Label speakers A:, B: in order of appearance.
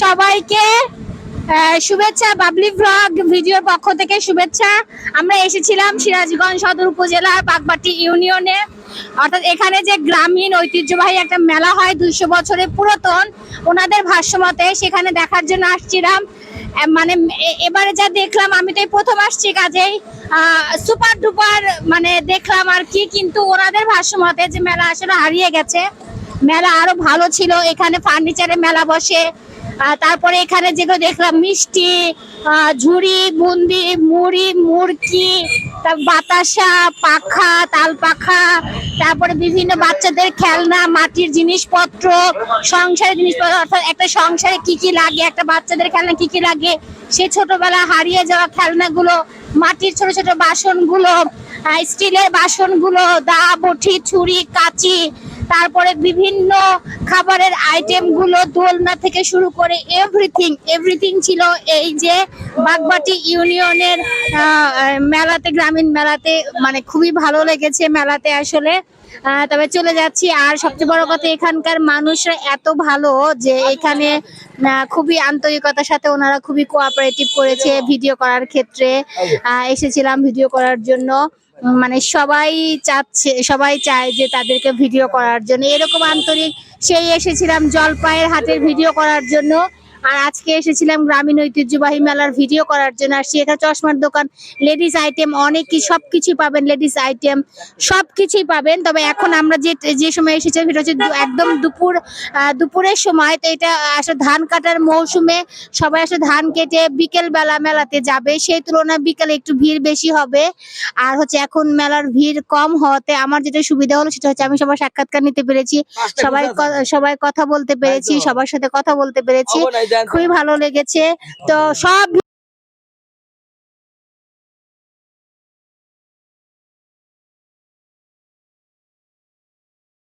A: সবাইকে শুভেচ্ছা, বাবলি ব্লগ ভিডিওর পক্ষ থেকে শুভেচ্ছা। আমরা এসেছিলাম সিরাজগঞ্জ সদর উপজেলার বাগবাটি ইউনিয়নে। অর্থাৎ এখানে যে গ্রামীণ ঐতিহ্যবাহী একটা মেলা হয় দুইশো বছরের পুরাতন, ওনাদের ভাষ্যমতে সেখানে দেখার জন্য আসছিলাম। মানে এবারে যা দেখলাম, আমি তো প্রথম আসছি কাজেই। সুপার ডুপার মানে দেখলাম আর কি, কিন্তু ওনাদের ভাষ্যমতে যে মেলা আসলে হারিয়ে গেছে। মেলা আরও ভালো ছিল, এখানে ফার্নিচারের মেলা বসে তারপরে এখানে যেগুলো দেখলাম, মিষ্টি ঝুড়ি, বুন্দি, মুড়ি মুরকি বাতাসা, পাখা, তাল পাখা, তারপরে বিভিন্ন বাচ্চাদের খেলনা, মাটির জিনিসপত্র, সংসারের জিনিসপত্র, অর্থাৎ একটা সংসারে কি কি লাগে, একটা বাচ্চাদের খেলনা কি কি লাগে, সে ছোটবেলা হারিয়ে যাওয়া খেলনাগুলো, মাটির ছোট ছোট বাসনগুলো স্টিলের বাসনগুলো, দা, বটি, ছুরি, কাঁচি তারপরে বিভিন্ন খাবারের আইটেমগুলো দোলনা থেকে শুরু করে এভরিথিং এভরিথিং ছিল এই যে বাগবাটি ইউনিয়নের মেলাতে, গ্রামীণ মেলাতে মানে খুবই ভালো লেগেছে মেলাতে আসলে। তবে চলে যাচ্ছি। আর সবচেয়ে বড় কথা, এখানকার মানুষরা এত ভালো যে এখানে খুবই আন্তরিকতার সাথে ওনারা খুবই কোঅপারেটিভ করেছে ভিডিও করার ক্ষেত্রে। এসেছিলাম ভিডিও করার জন্য। মানে সবাই চাচ্ছে সবাই চায় যে তাদেরকে ভিডিও করার জন্য। এরকম আন্তরিক সেই এসেছিলাম জলপাইয়ের হাটের ভিডিও করার জন্য। আর আজকে এসেছিলাম গ্রামীণ ঐতিহ্যবাহী মেলার ভিডিও করার জন্য। আসছি এখানে চশমার দোকান লেডিস আইটেম অনেক কি সবকিছুই পাবেন লেডিস আইটেম সবকিছুই পাবেন। তবে এখন আমরা যে যে সময় এসেছি সেটা হচ্ছে একদম দুপুর দুপুরের সময়। তো এটা আসলে ধান কাটার মৌসুমে সবাই আসলে ধান কেটে বিকেল বেলা মেলাতে যাবে। সেই তুলনায় বিকেলে একটু ভিড় বেশি হবে। আর হচ্ছে এখন মেলার ভিড় কম হওয়াতে আমার যেটা সুবিধা হলো সেটা হচ্ছে আমি সবার সাক্ষাৎকার নিতে পেরেছি। সবাই সবাই কথা বলতে পেরেছি সবার সাথে কথা বলতে পেরেছি। খুবই ভালো লেগেছে। তো সব